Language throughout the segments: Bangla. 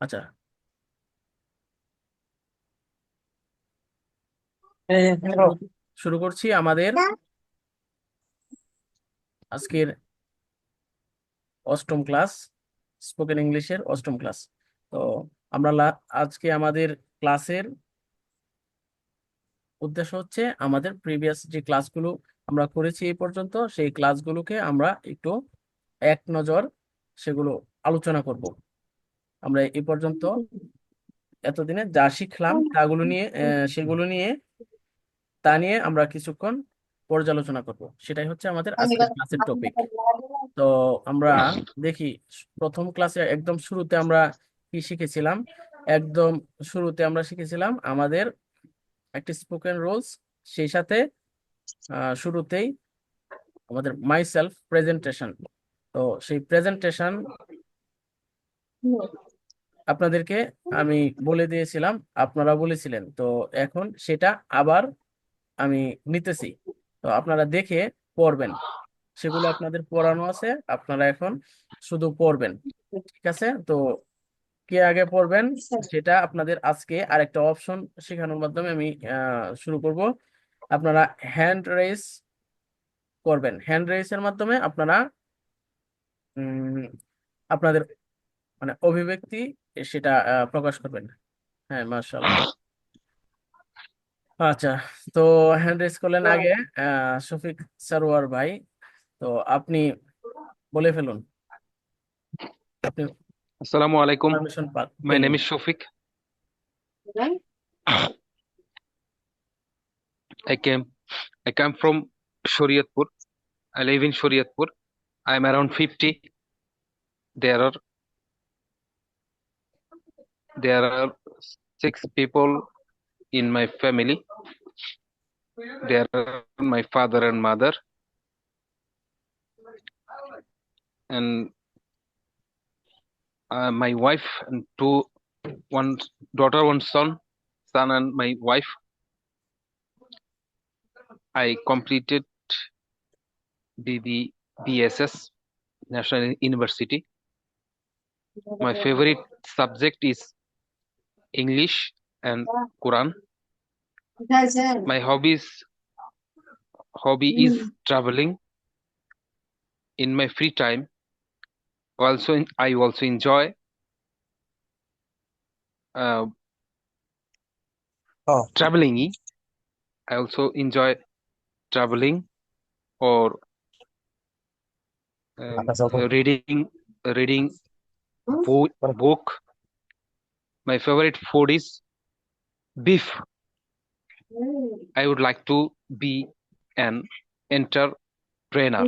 আচ্ছা। হ্যালো শুরু করছি আমাদের আজকের অষ্টম ক্লাস স্পোকেন ইংলিশের অষ্টম ক্লাস। তো আমরা আজকে আমাদের ক্লাসের উদ্দেশ্য হচ্ছে আমাদের প্রিভিয়াস যে ক্লাসগুলো আমরা করেছি এই পর্যন্ত সেই ক্লাসগুলোকে আমরা একটু এক নজর সেগুলো আলোচনা করব। আমরা এই পর্যন্ত এতদিনে যা শিখলাম তাগুলো নিয়ে সেগুলো নিয়ে তা নিয়ে আমরা কিছুক্ষণ পর্যালোচনা করব। সেটাই হচ্ছে আমাদের আজকের ক্লাসের টপিক তো আমরা দেখি প্রথম ক্লাসে একদম শুরুতে আমরা কি শিখেছিলাম? একদম শুরুতে আমরা শিখেছিলাম আমাদের একটি স্পোকেন রোলস সেই সাথে শুরুতেই আমাদের মাই সেলফ প্রেজেন্টেশন তো সেই প্রেজেন্টেশন আপনাদেরকে আমি বলে দিয়েছিলাম, আপনারা বলেছিলেন। তো এখন সেটা আবার আমি নিতেছি। তো আপনারা দেখে পড়বেন। সেগুলো আপনাদের পড়ানো আছে, আপনারা এখন শুধু পড়বেন। ঠিক আছে? তো কে আগে পড়বেন সেটা আপনাদের আজকে আরেকটা অপশন শেখানোর মাধ্যমে আমি শুরু করব। আপনারা হ্যান্ড রেস করবেন। হ্যান্ড রেসের মাধ্যমে আপনারা আপনাদের মানে অভিব্যক্তি সেটা প্রকাশ করবেন হ্যাঁ মাশাআল্লাহ। আচ্ছা তো হ্যান্ড রেজ করলেন আগে শফিক সারোয়ার ভাই। তো আপনি বলে ফেলুন। আপনি আসসালামু আলাইকুম। Name is Shafiq. I came I come from Shariatpur I live Shariatpur I am around fifty there there are six people in my family. There are my father and mother. And uh, my wife and two one daughter, one son, son and my wife. I completed the BSS National University. My favorite subject is English and Quran. My hobbies hobby is traveling. In my free time, also I also enjoy uh, Oh. traveling. I also enjoy traveling or Atas ako. uh, reading reading bo- book. My favorite food is beef. I would like to be an entrepreneur.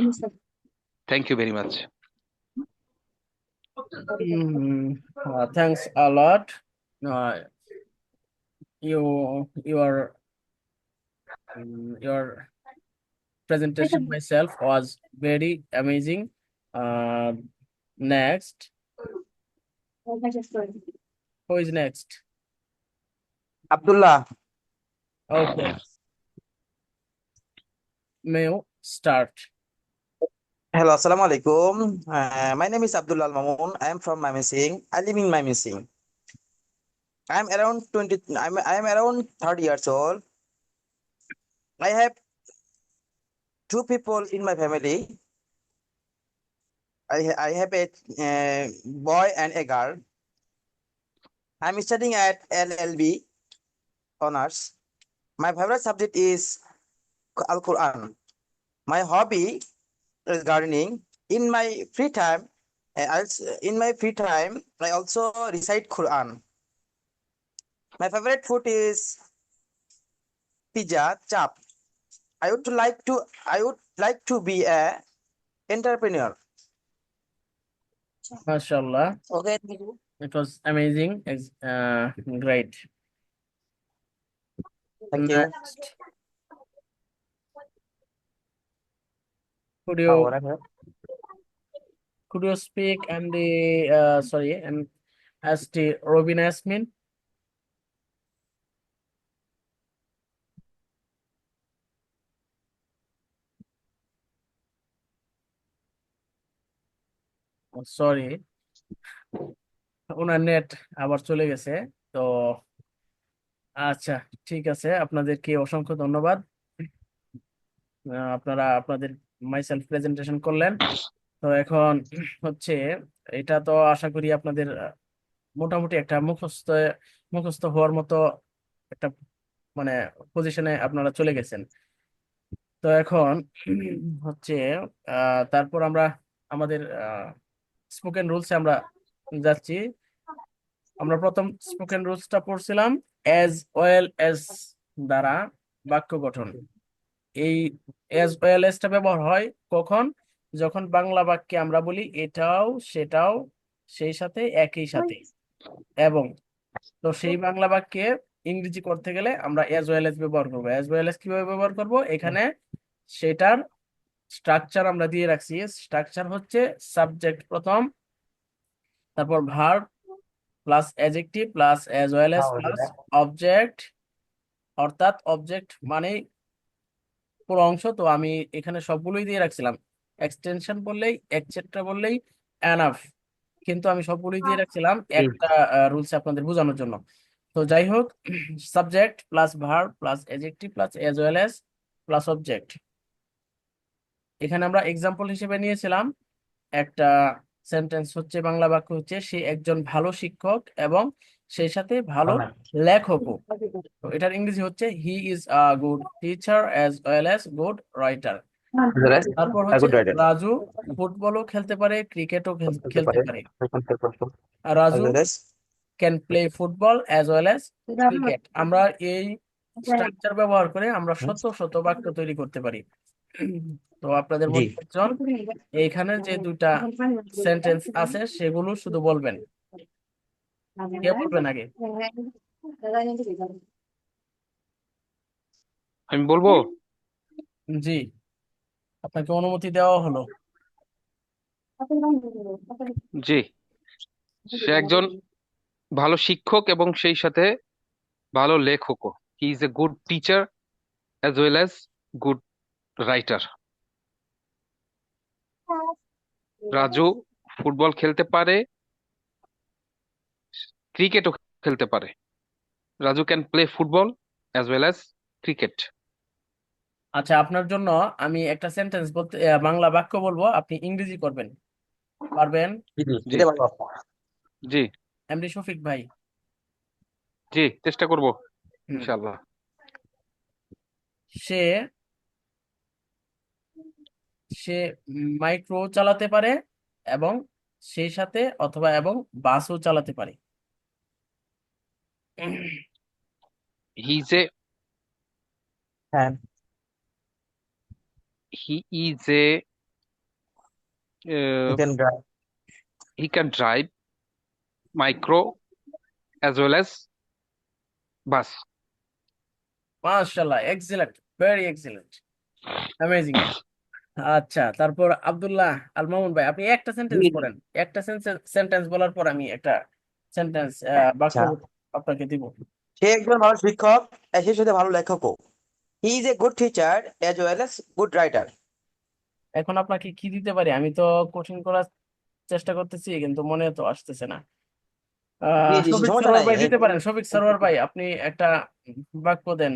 Thank you very much. Mm, uh, thanks a lot. Uh, you your mm, your presentation myself was very amazing. Uh, next, who is next? Abdullah. Okay. May you start? Hello, assalamu alaikum. Uh, my name is Abdullah Al Mamun. I am from Mymensing. I live in Mymensing. I am around 20, I'm, I am around 30 years old. I have two people in my family. I, I have a boy and a girl. I'm studying at LLB honors. My favorite subject is Al Quran. My hobby is gardening. In my free time, also, in my free time, I also recite Quran. My favorite food is pizza, chap. I would like to I would like to be a entrepreneur. MashaAllah. Okay. It was amazing. It's Uh, great. Thank you. Next. Could Oh, you whatever. could you speak and the uh sorry and as the Robin Asmin? Oh, sorry. ওনার নেট আবার চলে গেছে। তো আচ্ছা ঠিক আছে। আপনাদেরকে অসংখ্য ধন্যবাদ। আপনারা, আপনাদের মাইসেলফ প্রেজেন্টেশন করলেন। তো এখন হচ্ছে এটা তো আশা করি আপনাদের মোটামুটি একটা মুখস্থ মুখস্থ হওয়ার মতো একটা মানে পজিশনে আপনারা চলে গেছেন। তো এখন হচ্ছে তারপর আমরা আমাদের স্পোকেন রুলসে আমরা যাচ্ছি। আমরা প্রথম স্পোকেন রুলসটা পড়ছিলাম অ্যাজ ওয়েল অ্যাজ দ্বারা বাক্য গঠন। এই অ্যাজ ওয়েল অ্যাজটা ব্যবহার হয় কখন? যখন বাংলা বাক্যে আমরা বলি এটাও সেটাও সেই সাথে একই সাথে। এবং তো সেই বাংলা বাক্যে ইংরেজি করতে গেলে আমরা অ্যাজ ওয়েল অ্যাজ ব্যবহার করব। অ্যাজ ওয়েল অ্যাজ কীভাবে ব্যবহার করব? এখানে সেটার স্ট্রাকচার আমরা দিয়ে রাখছি। স্ট্রাকচার হচ্ছে সাবজেক্ট প্রথম তারপর verb plus adjective plus as well as plus object অর্থাৎ অবজেক্ট মানে পুরো অংশ। তো আমি এখানে সবগুলোই দিয়ে রাখছিলাম। এক্সটেনশন বললেই এটসেট্রা বললেই এনাফ কিন্তু আমি সবগুলোই দিয়ে রাখছিলাম একটা রুলস আপনাদের বোঝানোর জন্য। তো যাই হোক subject plus verb plus adjective plus as well as plus object এখানে আমরা এক্সাম্পল হিসেবে নিয়েছিলাম একটা সেন্টেন্স হচ্ছে বাংলা বাক্য হচ্ছে সে একজন ভালো শিক্ষক এবং সেই সাথে ভালো লেখকও। তো এটার ইংরেজি হচ্ছে he is a good teacher as well as good writer তারপর হচ্ছে রাজু ফুটবলও খেলতে পারে ক্রিকেটও খেলতে খেলতে পারে। Raju can play football as well as cricket আমরা এই স্ট্রাকচার ব্যবহার করে আমরা শত শত বাক্য তৈরি করতে পারি। তো আপনাদের। মধ্যে একজন এইখানে যে দুইটা সেন্টেন্স আছে সেগুলো শুধু বলবেন। কে বলবেন আগে? আমি বলব? জি। আপনাকে অনুমতি দেওয়া হলো। জি। সে একজন ভালো শিক্ষক এবং সেই সাথে ভালো লেখকও। He is a good teacher as well as good writer Raju football খেলতে পারে ক্রিকেটও খেলতে পারে। Raju can play football as well as cricket আচ্ছা আপনার জন্য আমি একটা সেন্টেন্স বলতে বাংলা বাক্য বলব আপনি ইংরেজি করবেন। পারবেন? জি। এমডি শফিক ভাই। জি চেষ্টা করব। ইনশাআল্লাহ। সে সে মাইক্রো চালাতে পারে এবং সেই সাথে অথবা এবং বাসও চালাতে পারে। He is a he can drive. he can drive micro as well as bus. মাশাআল্লাহ এক্সিলেন্ট ভেরি এক্সিলেন্ট অ্যামেজিং আচ্ছা তারপর আব্দুল্লাহ আল মামুন ভাই আপনি একটা সেন্টেন্স। বলেন একটা সেন্টেন্স বলার পর আমি একটা সেন্টেন্স বাক্য আচ্ছা। আপনাকে দিব। সে একজন ভালো শিক্ষক সেই সাথে ভালো লেখকও। He is a good teacher as well as good writer এখন আপনাকে কি দিতে পারি? আমি তো কঠিন করার চেষ্টা করতেছি কিন্তু মনে তো আসতেছে না। শফিক সরোয়ার। ভাই দিতে পারেন। শফিক সরোয়ার ভাই আপনি একটা বাক্য দেন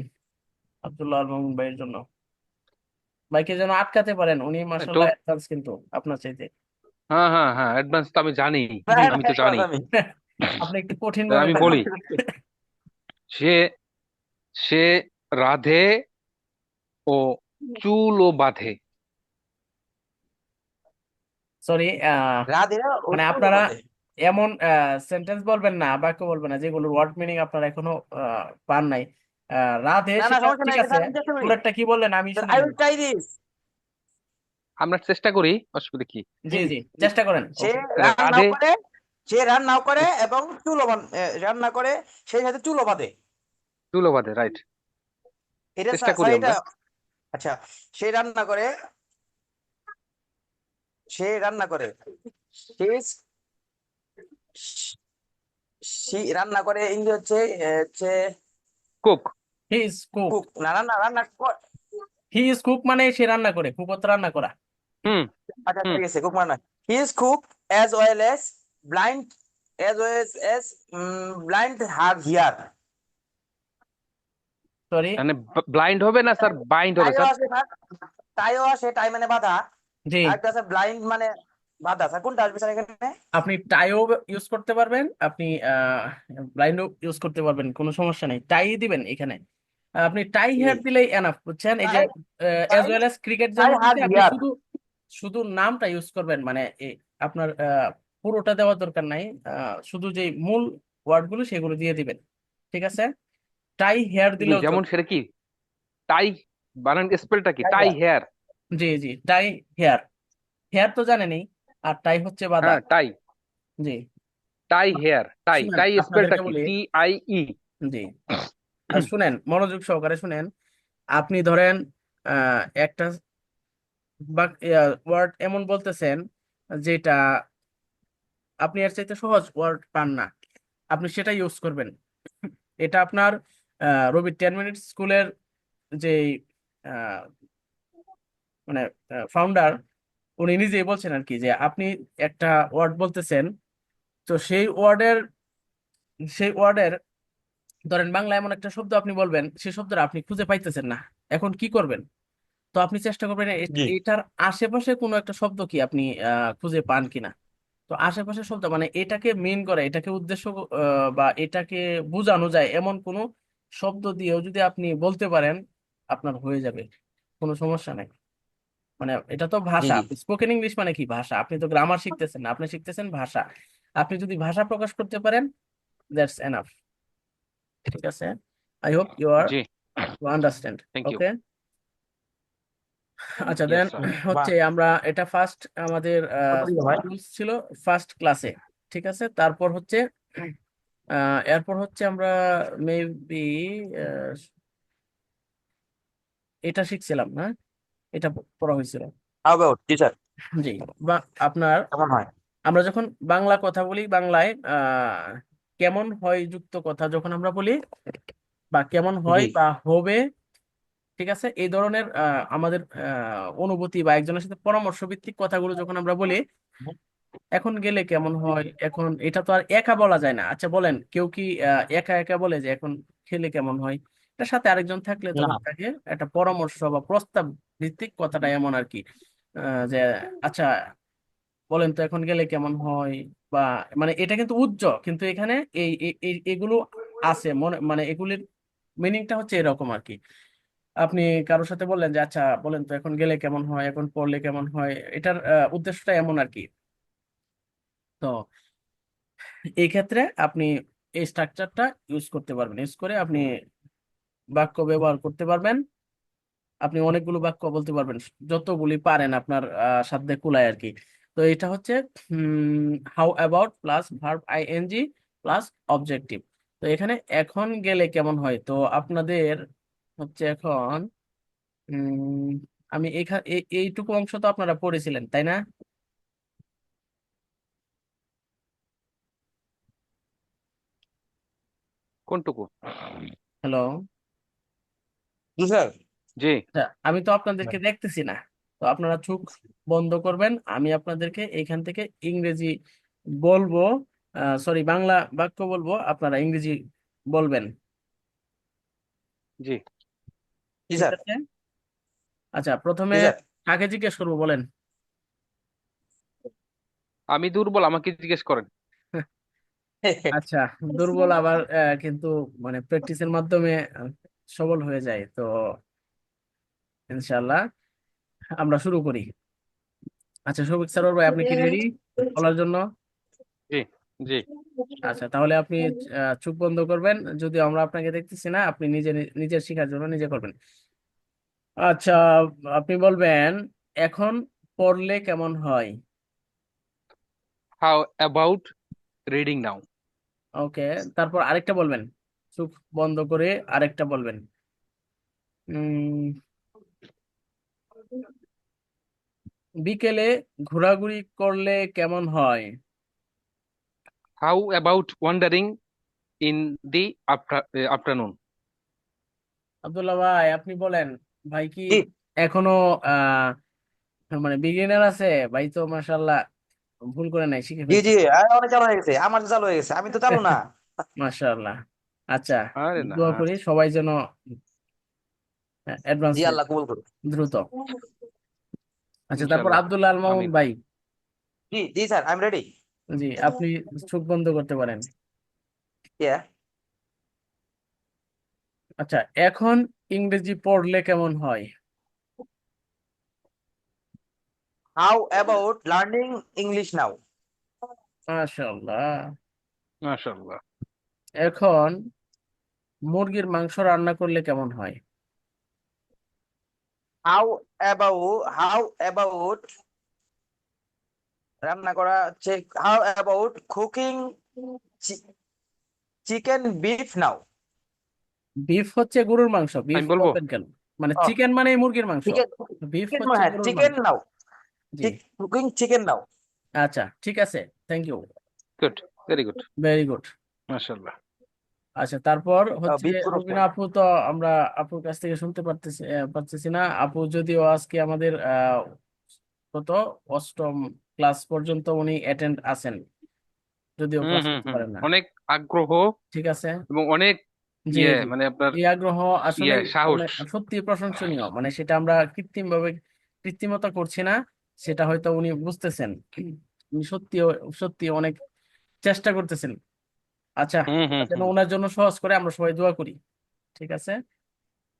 আব্দুল্লাহ আল মামুন ভাইয়ের জন্য। ভাইকে যেন আটকাতে পারেন উনি মাশাআল্লাহ অ্যাডভান্স কিন্তু আপনার চাইতে। হ্যাঁ হ্যাঁ হ্যাঁ অ্যাডভান্স তো আমি জানি আমি তো জানি। আপনি একটু কঠিন আমি বলি সে সে রাধে ও চুল ও বাঁধে সরি রাধে মানে আপনারা- এমন সেন্টেন্স বলবেন না বাক্য বলবেন না যেগুলোর ওয়ার্ড মিনিং আপনারা এখনও আহ, পান নাই। রাধে ঠিক আছে পুরোটা কি বললেন? আমি আই উইল ট্রাই দিস আমরা চেষ্টা করি অসুবিধা কি? জি জি চেষ্টা করেন। সে Okay. রান না করে সে রান না করে এবং চুলো বান- এ, রান না করে সেই সাথে চুলো বাঁধে। চুলও বাঁধে রাইট এটা চেষ্টা করি এটা আমরা। আচ্ছা সে রান্না করে সে রান্না করে রান্না করে ইংরেজি হচ্ছে হচ্ছে cook he is cook cook না রান্না রান্না হি ইজ কুক মানে সে রান্না করে কুকত রান্না করা। হুম। আচ্ছা ঠিক আছে কুক মানে he is cook as well as blind as well as, as um, blind hard hear. Sorry মানে ব্লাইন্ড হবে না স্যার বাইন্ড হবে স্যার স্যার টাইও আছে টাই মানে বাধা। জি। আরেকটা আছে ব্লাইন্ড মানে বাধা স্যার কোনটা আসবে স্যার এখানে? আপনি টাইও ইউজ করতে পারবেন আপনি ব্লাইন্ডও ইউজ করতে পারবেন কোনো সমস্যা নেই। টাই দিবেন এখানে। আপনি টাই হেয়ার দিলেই এনাফ বুঝছেন? এই যে অ্যাজ ওয়েল অ্যাজ ক্রিকেট যেমন আপনি শুধু শুধু নামটা ইউজ করবেন মানে আপনার আহ, পুরোটা দেওয়ার দরকার নাই আহ, শুধু যে মূল ওয়ার্ডগুলো সেগুলো দিয়ে দিবেন ঠিক আছে? টাই হেয়ার দিলেও যেমন চলবে। সেটা কি? টাই বানান স্পেলটা কি? টাই হেয়ার জি জি টাই হেয়ার হেয়ার তো জানেনই আর টাই হচ্ছে বাধা। হ্যাঁ টাই জি। টাই হেয়ার টাই টাই স্পেলটা কি? টি আই ই জি। আর শুনেন, মনোযোগ সহকারে শুনেন, আপনি ধরেন একটা ওয়ার্ড এমন বলতেছেন, যেটা আপনি এর চাইতে সহজ ওয়ার্ড পান না। আপনি সেটা ইউজ করবেন। এটা আপনার রবি টেন মিনিট স্কুলের যে মানে ফাউন্ডার উনি নিজেই বলছেন আর কি যে, আপনি একটা ওয়ার্ড বলতেছেন, তো সেই ওয়ার্ডের সেই ওয়ার্ডের ধরেন বাংলা এমন একটা শব্দ আপনি বলবেন সেই শব্দটা আপনি খুঁজে পাইতেছেন না। এখন কি করবেন? তো আপনি চেষ্টা করবেন এটার আশেপাশে কোনো একটা শব্দ কি আপনি খুঁজে পান কিনা? তো আশেপাশে শব্দ মানে এটাকে মেন করে এটাকে উদ্দেশ্য বা এটাকে বোঝানো যায় এমন কোনো শব্দ দিয়েও যদি আপনি বলতে পারেন আপনার হয়ে যাবে। কোনো সমস্যা নাই। মানে এটা তো ভাষা। স্পোকেন ইংলিশ মানে কি ভাষা? আপনি তো গ্রামার শিখতেছেন না আপনি শিখতেছেন ভাষা। আপনি যদি ভাষা প্রকাশ করতে পারেন দ্যাটস এনাফ ঠিক আছে? আই হোপ ইউ আর জি। আন্ডারস্ট্যান্ড ওকে আচ্ছা দেন হচ্ছে আমরা এটা ফার্স্ট আমাদের ছিল ফার্স্ট ক্লাসে ঠিক আছে? তারপর হচ্ছে এরপর হচ্ছে আমরা মেবি এটা শিখছিলাম না এটা পড়া হয়েছিল। জি বা আপনার আমরা যখন বাংলা কথা বলি বাংলায় আহ কেমন হয় যুক্ত কথা যখন আমরা বলি বা কেমন হয়। বা হবে ঠিক আছে এই ধরনের আমাদের অনুভূতি বা একজনের সাথে পরামর্শ ভিত্তিক কথাগুলো যখন আমরা বলি এখন গেলে কেমন হয় এখন এটা তো আর একা বলা যায় না আচ্ছা বলেন কেউ কি আহ, একা একা বলে যে এখন খেলে কেমন হয় এটার সাথে আরেকজন থাকলে তখন। তাকে একটা পরামর্শ বা প্রস্তাব ভিত্তিক কথাটা এমন আর কি আহ, যে আচ্ছা বলেন তো এখন গেলে কেমন হয়? বা মানে এটা কিন্তু উজ্জ কিন্তু এখানে এই এগুলো আছে। মনে মানে এগুলির মিনিংটা হচ্ছে এরকম আর কি আপনি কারোর সাথে বললেন যে আচ্ছা বলেন তো এখন গেলে কেমন হয়? এখন পড়লে কেমন হয়? এটার উদ্দেশ্যটা এমন আর কি তো এই ক্ষেত্রে আপনি এই স্ট্রাকচারটা ইউজ করতে পারবেন। ইউজ করে আপনি বাক্য ব্যবহার করতে পারবেন। আপনি অনেকগুলো বাক্য বলতে পারবেন। যতগুলি পারেন আপনার সাধ্যে কুলায় আর কি তো এটা হচ্ছে how about plus verb ING plus objective তো এখানে এখন গেলে কেমন হয়? তো আপনাদের হচ্ছে এখন আমি এখানে এইটুকু অংশ তো আপনারা পড়েছিলেন তাই না? কোনটুকু? হ্যালো জি স্যার। জি। আচ্ছা আমি তো আপনাদেরকে দেখতেছি না। তো আপনারা চোখ বন্ধ করবেন। আমি আপনাদেরকে এখান থেকে ইংরেজি বলব সরি বাংলা বাক্য বলব আপনারা ইংরেজি বলবেন। জি। জি স্যার। আচ্ছা প্রথমে জি কাকে জিজ্ঞেস করব বলেন? আমি দুর্বল আমাকে জিজ্ঞেস করেন। আচ্ছা দুর্বল আবার আহ, কিন্তু মানে প্র্যাকটিসের মাধ্যমে সবল হয়ে যায় তো ইনশাল্লাহ আমরা শুরু করি। আচ্ছা সৌভিক স্যার ভাই আপনি কি রেডি বলার জন্য? জি জি। আচ্ছা তাহলে আপনি চোখ বন্ধ করবেন। যদি আমরা আপনাকে দেখতেছি না আপনি নিজে নিজের শেখার জন্য নিজে করবেন। আচ্ছা আপনি বলবেন এখন পড়লে কেমন হয়? How about reading now okay তারপর আরেকটা বলবেন। চোখ বন্ধ করে আরেকটা বলবেন। উম বিকেলে ঘোরাঘুরি করলে কেমন হয়? How about wandering in the afternoon Abdullah ভাই আপনি বলেন। ভাই কি এখনও আহ মানে বিগিনার আছে? ভাই তো মাশাল্লাহ ভুল করে নাই শিখে জি ফেলছি। জি অনেক চালু হয়ে গেছে আমার তো চালু হয়ে গেছে আমি তো চালু না। মাশাআল্লাহ আচ্ছা আরে না দোয়া করি সবাই যেন অ্যাডভান্স জি আল্লাহ কবুল করুন দ্রুত। আচ্ছা তারপর ইনশাল্লাহ আব্দুল্লাহ আল মামুন ভাই। জি জি স্যার আই এম রেডি জি আপনি চোখ বন্ধ করতে পারেন। ইয়া আচ্ছা এখন ইংরেজি পড়লে কেমন হয়? How about learning English now মাশাআল্লাহ। মাশাআল্লাহ। এখন মুরগির মাংস রান্না করলে কেমন হয়? হাউ অ্যাবাউট হাউ অ্যাবাউট রান্না করা হচ্ছে how about cooking chicken beef now beef হচ্ছে গরুর মাংস বিফ বলব। কেন? মানে চিকেন মানে মুরগির মাংস। বিফ হচ্ছে chicken now cooking chicken now আচ্ছা ঠিক আছে। Thank you good very good very good মাশাআল্লাহ। আচ্ছা তারপর হচ্ছে রুবিনা আপু তো আমরা আপুর কাছ থেকে শুনতে পারতেছি পারতেছি না। আপু যদিও আজকে আমাদের আহ কত অষ্টম ক্লাস পর্যন্ত উনি অ্যাটেন্ড আছেন। যদিও ক্লাস করতে পারেন না। অনেক আগ্রহ ঠিক আছে। এবং অনেক জি ইয়ে মানে আপনার এই আগ্রহ আসলে ইয়ে সাহস। মানে সত্যি প্রশংসনীয়। মানে সেটা আমরা কৃত্রিম ভাবে কৃত্রিমতা করছি না সেটা হয়তো উনি বুঝতেছেন। উনি সত্যি সত্যি অনেক চেষ্টা করতেছেন। আচ্ছা হুম হুম যেন হুম। ওনার জন্য সহজ করে আমরা সবাই দোয়া করি ঠিক আছে?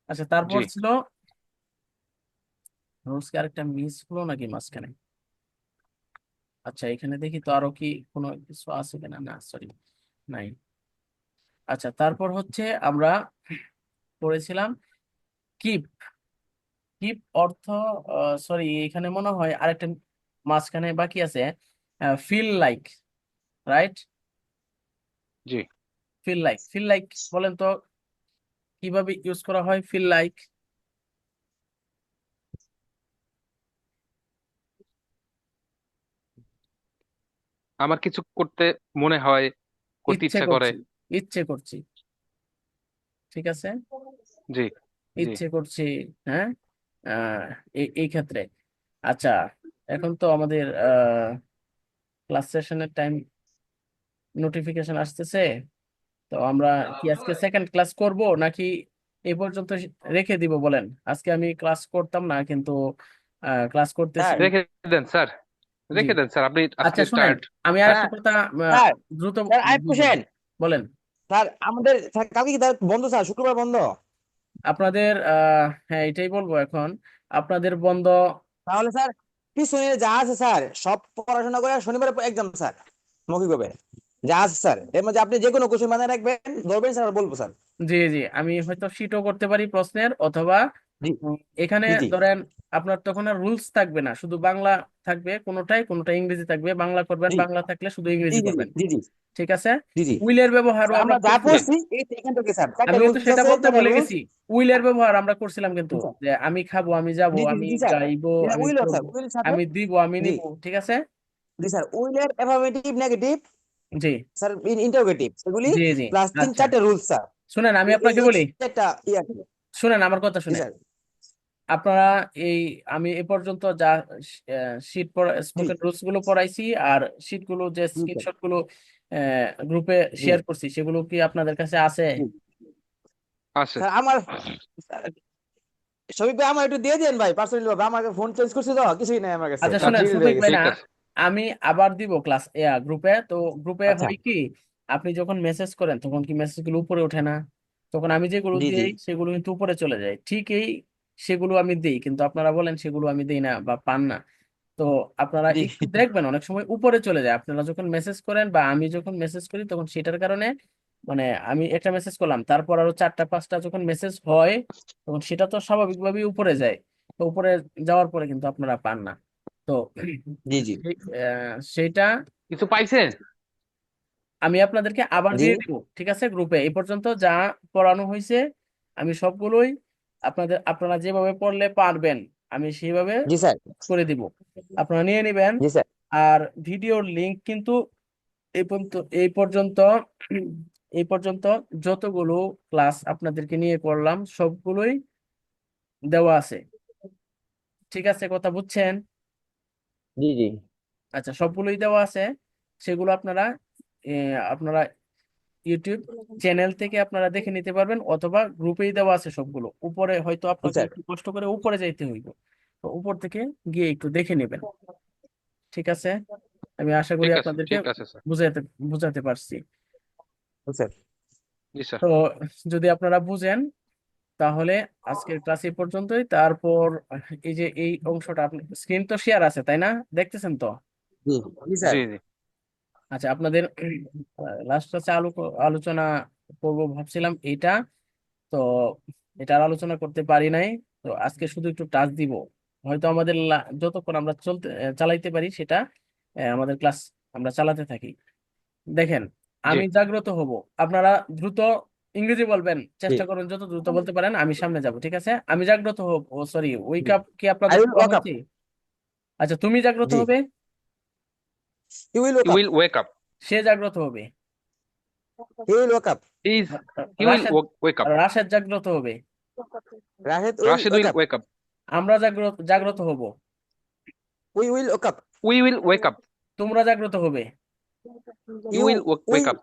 আচ্ছা তারপর জি। ছিল রোজকে আরেকটা মিস হলো নাকি মাঝখানে? আচ্ছা এখানে দেখি তো আরও কি কোনো কিছু আছে কিনা? না সরি নাই। আচ্ছা তারপর হচ্ছে আমরা পড়েছিলাম কিপ কিপ অর্থ সরি এখানে মনে হয় আরেকটা মাঝখানে বাকি আছে ফিল লাইক রাইট জি। ফিল লাইক ফিল লাইক বলেন তো কীভাবে ইউজ করা হয়? ফিল লাইক আমার কিছু করতে মনে হয় করতে ইচ্ছে করে। করছি ইচ্ছে করছি। ঠিক আছে? জি ইচ্ছে করছি হ্যাঁ? এই ক্ষেত্রে। আচ্ছা এখন তো আমাদের ক্লাস সেশনের টাইম নোটিফিকেশন আসতেছে তো আমরা কি আজকে সেকেন্ড ক্লাস করব নাকি এই পর্যন্ত রেখে দিব বলেন? আজকে আমি ক্লাস করতাম না কিন্তু ক্লাস করতেছি। স্যার রেখে দেন স্যার। রেখে দেন স্যার আপনি আচ্ছা আজকে শুনেন আমি আর একটা হ্যাঁ কথা দ্রুত স্যার আই জি জি কোশ্চেন বলেন। স্যার আমাদের স্যার কালকে কি বন্ধ স্যার? শুক্রবার বন্ধ? আপনাদের আহ হ্যাঁ এটাই বলব এখন। আপনাদের বন্ধ। তাহলে স্যার পিছনে যা আছে স্যার সব পড়াশোনা করে শনিবার এক্সাম স্যার মৌখিকভাবে যা আছে স্যার এর মধ্যে আপনি যে কোনো কোশ্চেন বানিয়ে রাখবেন ধরবেন স্যার বলব স্যার। জি জি আমি হয়তো শিটও করতে পারি প্রশ্নের অথবা এখানে ধরেন আপনার তখন আর রুলস থাকবে না শুধু বাংলা থাকবে কোনোটাই কোনোটা ইংরেজি থাকবে বাংলা করবেন বাংলা থাকলে শুধু ইংরেজি করবেন। ঠিক আছে? উইলের ব্যবহারও স্যার, আমরা যা করছিলাম। পড়ছি এখান থেকে স্যার। চারটা আমিও তো সেটা বলতে ভুলে গেছি। উইলের ব্যবহার আমরা করছিলাম কিন্তু যে আমি খাব আমি যাব আমি গাইবো আমি আমি দিব আমি নিব ঠিক আছে? জি স্যার। উইলের অ্যাফার্মেটিভ নেগেটিভ জি। স্যার ইন্টারোগেটিভ এগুলি জি জি। প্লাস তিন আচ্ছা। চারটে রুলস স্যার। শুনেন আমি এই আপনাকে এই বলি একটা ইয়ে আছে। শুনেন আমার কথা জি শুনেন স্যার। আপনারা এই আমি এ পর্যন্ত যা শীট স্পোকেন রুলসগুলো পড়াইছি আর শীটগুলো যে জি স্যার। স্ক্রিনশটগুলো গ্রুপে জি। শেয়ার করছি সেগুলো কি আপনাদের কাছে আছে? জি। আছে। স্যার আমার শফিক ভাই আমার একটু দিয়ে দেন ভাই পার্সোনালি ভাবে আমাকে ফোন চেঞ্জ করছি তো কিছুই নাই আমার কাছে। আচ্ছা শুনেন শফিক ভাই না ঠিক আছে আমি আবার দিব ক্লাস গ্রুপে তো গ্রুপে আচ্ছা। হয় কি আপনি যখন মেসেজ করেন তখন কি মেসেজগুলো উপরে ওঠে না? তখন আমি যেগুলো জি জি। দিই সেগুলো কিন্তু উপরে চলে যায়। ঠিকই সেগুলো আমি দিই কিন্তু আপনারা বলেন সেগুলো আমি দিই না বা পান না। তো আপনারা জি। একটু দেখবেন অনেক সময় উপরে চলে যায়। আপনারা যখন মেসেজ করেন বা আমি যখন মেসেজ করি তখন সেটার কারণে মানে আমি একটা মেসেজ করলাম তারপর আরও চারটা পাঁচটা যখন মেসেজ হয় তখন সেটা তো স্বাভাবিকভাবেই উপরে যায়। তো উপরে যাওয়ার পরে কিন্তু আপনারা পান না। তো জি জি। সেইটা কিছু পাইছেন? আমি আপনাদেরকে আবার জি। দিয়ে দিব ঠিক আছে গ্রুপে এই পর্যন্ত যা পড়ানো হয়েছে আমি সবগুলোই আপনাদের আপনারা যেভাবে পড়লে পারবেন আমি সেইভাবে জি স্যার। করে দিব। আপনারা নিয়ে নেবেন। জি স্যার। আর ভিডিওর লিংক কিন্তু এই পর্যন্ত এই পর্যন্ত এই পর্যন্ত যতগুলো ক্লাস আপনাদেরকে নিয়ে করলাম সবগুলোই দেওয়া আছে। ঠিক আছে কথা বুঝছেন? জি জি। আচ্ছা সবগুলোই দেওয়া আছে। সেগুলো আপনারা আপনারা ইউটিউব চ্যানেল থেকে আপনারা দেখে নিতে পারবেন অথবা গ্রুপেই দেওয়া আছে সবগুলো। উপরে হয়তো আপনাকে স্যার একটু কষ্ট করে উপরে যাইতে হইব। তো উপর থেকে গিয়ে একটু দেখে নেবেন। ঠিক আছে? আমি আশা করি ঠিক আছে আপনাদেরকে ঠিক আছে স্যার। বুঝাতে বুঝাতে পারছি। স্যার। জি স্যার। তো যদি আপনারা বুঝেন তাহলে আজকের ক্লাস এই পর্যন্তই। তারপর এই যে এই অংশটা আপনি স্ক্রিন তো শেয়ার আছে তাই না? দেখতেছেন তো? জি। জি স্যার জি জি। আচ্ছা আপনাদের লাস্ট ক্লাসে আলো আলোচনা করব ভাবছিলাম এটা তো এটার আলোচনা করতে পারি নাই। তো আজকে শুধু একটু টাচ দিব। হয়তো আমাদের যতক্ষণ আমরা চলতে চালাইতে পারি সেটা আহ, আমাদের ক্লাস আমরা চালাতে থাকি। দেখেন আমি জাগ্রত হব। আপনারা দ্রুত ইংরেজি বলবেন চেষ্টা করুন যত দ্রুত বলতে পারেন আমি সামনে যাব ঠিক আছে? আমি জাগ্রত হব ও সরি ওয়েক আপ কি আপনাদের আচ্ছা তুমি জাগ্রত জি। হবে? He will walk up will wake up সে জাগ্রত হবে। He will walk up is he will wake up Rashed জাগ্রত হবে। Rashed will Rashed will wake up আমরা জাগ্রত জাগ্রত হব। We will walk up we will wake up তোমরা জাগ্রত হবে। ইউ উইল ওয়েক আপ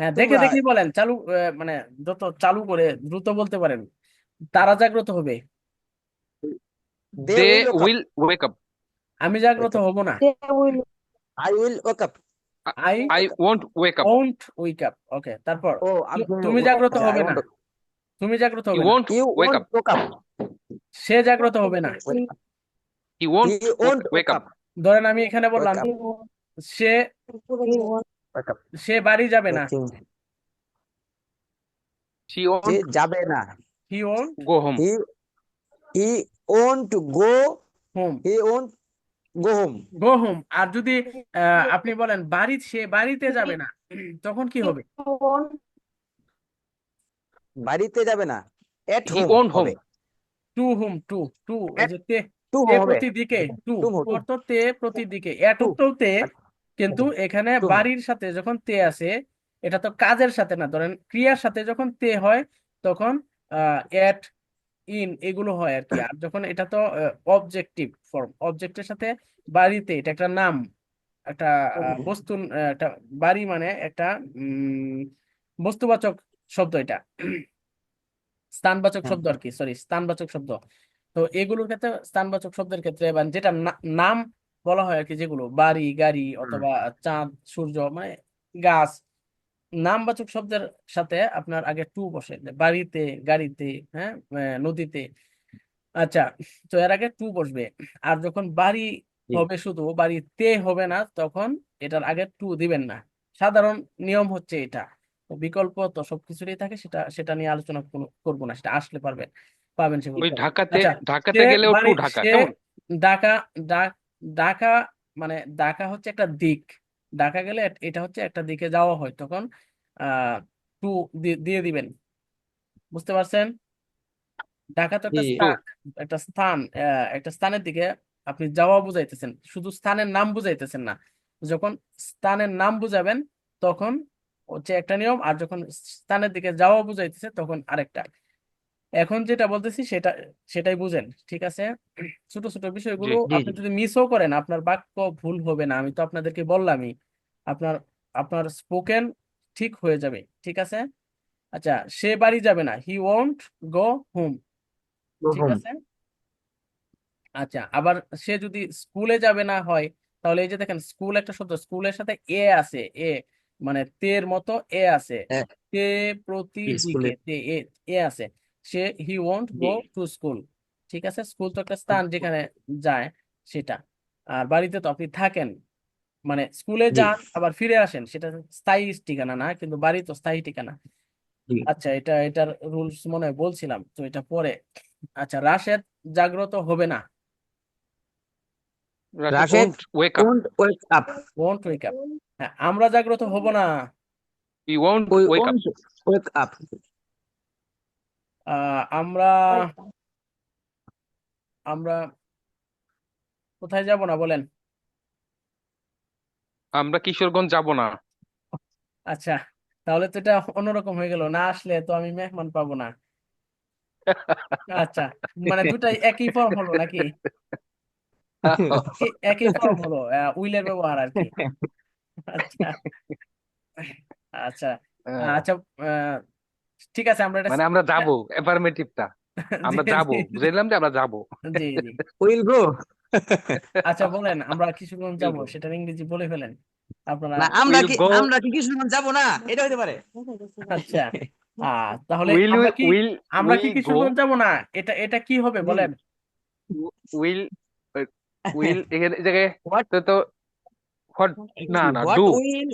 হ্যাঁ দেখে তোমরা দেখেই বলেন চালু মানে যত চালু করে দ্রুত বলতে পারেন তারা জাগ্রত হবে। They they will walk up will wake up আমি জাগ্রত ওয়াক আপ হব না I will walk up I I want wake up won't wake up okay তারপর ও আমি তুমি জাগ্রত হবে না। তুমি জাগ্রত হবে না। Want you wake up walk up সে জাগ্রত হবে না। He want he want wake up ধরেন আমি এখানে বললাম সে ওয়াক সে বাড়ি যাবে না। ওয়েটিং শি যে যাবে না। He won't go home he he want to go home he want go home go home আর যদি আপনি বলেন বাড়ি সে বাড়িতে যাবে না তখন কি হবে? বাড়িতে যাবে না। হোম হবে। টু হোম টু টু এই যে তে তে হোম হবে। প্রতি দিকে টু টু অর্থ তে প্রতি দিকে। এট টু তে কিন্তু এখানে বাড়ির সাথে যখন তে আছে এটা তো কাজের সাথে না। ধরেন ক্রিয়ার সাথে যখন তে হয় তখন এট ইন এগুলো হয় আর কি আর যখন এটা তো অবজেক্টিভ ফর্ম অবজেক্টের সাথে বাড়িতে এটা একটা নাম একটা বস্তু একটা বাড়ি মানে একটা উম বস্তুবাচক শব্দ এটা। স্থানবাচক হুম শব্দ আর কি সরি স্থানবাচক শব্দ। তো এগুলোর ক্ষেত্রে স্থানবাচক শব্দের ক্ষেত্রে বা যেটা নাম বলা হয় আর কি যেগুলো বাড়ি গাড়ি অথবা চাঁদ সূর্য মানে গাছ নামবাচক শব্দের সাথে আপনার আগে টু বসে বাড়িতে গাড়িতে হ্যাঁ নদীতে। আচ্ছা তো এর আগে টু বসবে। আর যখন বাড়ি হবে শুধু বাড়িতে হবে না তখন এটার আগে টু দিবেন না। সাধারণ নিয়ম হচ্ছে এটা। বিকল্প তো সবকিছুরই থাকে সেটা সেটা নিয়ে আলোচনা করব না সেটা আসলে পারবেন পাবেন সেগুলো ওই ঢাকাতে আচ্ছা ঢাকাতে গেলেও টু ঢাকা ঢাকা ঢাকা মানে ঢাকা হচ্ছে একটা দিক। ঢাকা গেলে এটা হচ্ছে একটা দিকে যাওয়া হয় তখন আহ টু দিয়ে দিবেন। বুঝতে পারছেন? ঢাকা তো একটা স্থান একটা স্থান আহ, একটা স্থানের দিকে আপনি যাওয়া বুঝাইতেছেন। শুধু স্থানের নাম বুঝাইতেছেন না। যখন স্থানের নাম বুঝাবেন তখন হচ্ছে একটা নিয়ম আর যখন স্থানের দিকে যাওয়া বুঝাইতেছে তখন আরেকটা। এখন যেটা বলতেছি সেটা সেটাই বুঝেন ঠিক আছে? ছোট ছোট বিষয়গুলো জি আপনি জি যদি মিসও করেন আপনার বাক্য ভুল হবে না আমি তো আপনাদেরকে বললামই আপনার আপনার স্পোকেন ঠিক হয়ে যাবে ঠিক আছে? আচ্ছা সে বাড়ি যাবে না হি ওয়ন্ট গো হোম ঠিক আছে? আচ্ছা আবার সে যদি স্কুলে যাবে না হয় তাহলে এই যে দেখেন স্কুল একটা শব্দ স্কুলের সাথে এ আছে এ মানে তের মতো এ আছে তে প্রতি স্কুলে দিকে তে এ এ আছে। সে he won't go to school ঠিক আছে? স্কুল তো একটা স্থান যেখানে যায় সেটা। আর বাড়িতে তো আপনি থাকেন। মানে স্কুলে জি। যান আবার ফিরে আসেন। সেটা স্থায়ী ঠিকানা না কিন্তু বাড়ি তো স্থায়ী ঠিকানা। জি। আচ্ছা এটা এটার রুলস মনে হয় বলছিলাম তো এটা পরে। আচ্ছা রাশেদ জাগ্রত হবে না। Rashed wake up wake up won't wake up হ্যাঁ আমরা জাগ্রত হব না। He won't wake up wake up আমরা আমরা কোথায় যাব না বলেন? আমরা কিশোরগঞ্জ যাব না। আচ্ছা তাহলে তো এটা অন্যরকম হয়ে গেল না আসলে তো আমি মেহমান পাবো না। আচ্ছা মানে দুটাই একই ফর্ম হলো নাকি? একই একই ফর্ম হলো উইলের ব্যবহার আর কি। আচ্ছা আচ্ছা আচ্ছা আহ, ঠিক আছে আমরা মানে আমরা যাব এফার্মেটিভটা আমরা যাব বুঝলাম যে আমরা যাব। জি জি। উইল গো আচ্ছা বলেন আমরা কিশোরগঞ্জ যাব সেটা ইংরেজি বলে ফেলেন। আপনারা না আমরা কি আমরা কি কিশোরগঞ্জ যাব না? এটা হইতে পারে। আচ্ছা তাহলে উইল আমরা কি উইল আমরা কি কিশোরগঞ্জ যাব না? এটা এটা কি হবে বলেন। উইল উইল এখানে এই জায়গায় What? তো তো what না না ডু will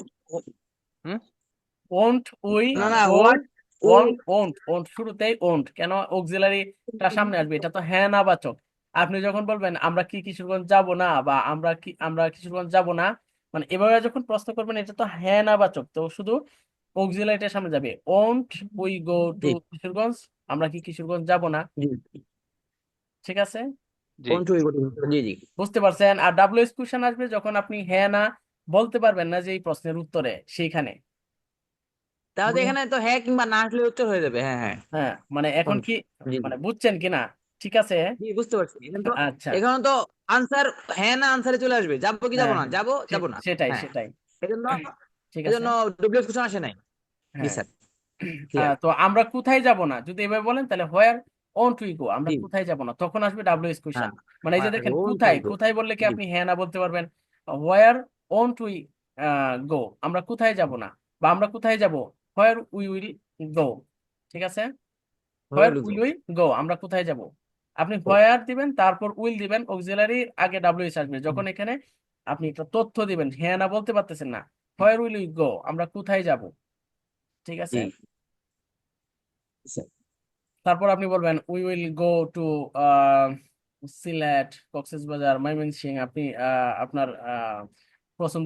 ওন্ট উই না না what ওন্ট ওন্ট ওন্ট শুরুতেই ওন্ট। কেন অক্সিলারিটা সামনে আসবে? এটা তো হ্যাঁ না বাচক আপনি যখন বলবেন আমরা কি কিশোরগঞ্জ যাব না? বা আমরা কি আমরা কিশোরগঞ্জ যাব না? মানে এভাবে যখন প্রশ্ন করবেন এটা তো হ্যাঁ না বাচক তো শুধু অক্সিলারিটার সামনে যাবে। Won't we go to Kishoreganj. আমরা কি কিশোরগঞ্জ যাব না? জি। ঠিক আছে? বুঝতে পারছেন? আর ডাব্লিউএস কোশ্চেন আসবে যখন আপনি হ্যাঁ না বলতে পারবেন না যে এই প্রশ্নের উত্তরে সেইখানে। তাহলে এখানে তো হ্যাঁ কিংবা না আসলে উত্তর হয়ে যাবে হ্যাঁ হ্যাঁ। হ্যাঁ মানে এখন কি মানে বুঝছেন কিনা ঠিক আছে? জি বুঝতে পারছি। এখন তো আচ্ছা। এখানে তো আনসার হ্যাঁ না আনসারে চলে আসবে। যাব কি যাব না? হ্যাঁ, যাব সে- যাব না? সেটাই হ্যাঁ। সেটাই। এজন্য ঠিক আছে। এজন্য ডব্লিউএস কোশ্চেন আসে নাই। জি হ্যাঁ। স্যার। Clear. তো আমরা কোথায় যাব না? যদি এভাবে বলেন তাহলে হোয়ার অন টু গো আমরা। কোথায় যাব না? তখন আসবে ডাব্লিউএস কোশ্চেন হ্যাঁ। মানে এই যে দেখেন কোথায়? কোথায় বললে কি আপনি হ্যাঁ না বলতে পারবেন? হোয়ার অন টু গো আমরা কোথায় যাব না? বা আমরা কোথায় যাব? হোয়ার উই উইল গো ঠিক আছে? হোয়ার উইল উই গো আমরা কোথায় যাব? আপনি হোয়ার দিবেন তারপর উইল দিবেন অক্সিলারি আগে ডাব্লিউএস আসবে। যখন এখানে আপনি একটা তথ্য দিবেন হ্যাঁ না বলতে পারতেছেন না হোয়ার উইল উই গো আমরা কোথায় যাব? ঠিক আছে? তারপর আপনি বলবেন we will go to Sylhet Cox's Bazar Mymensingh. আপনি আহ, আপনার আহ, পছন্দ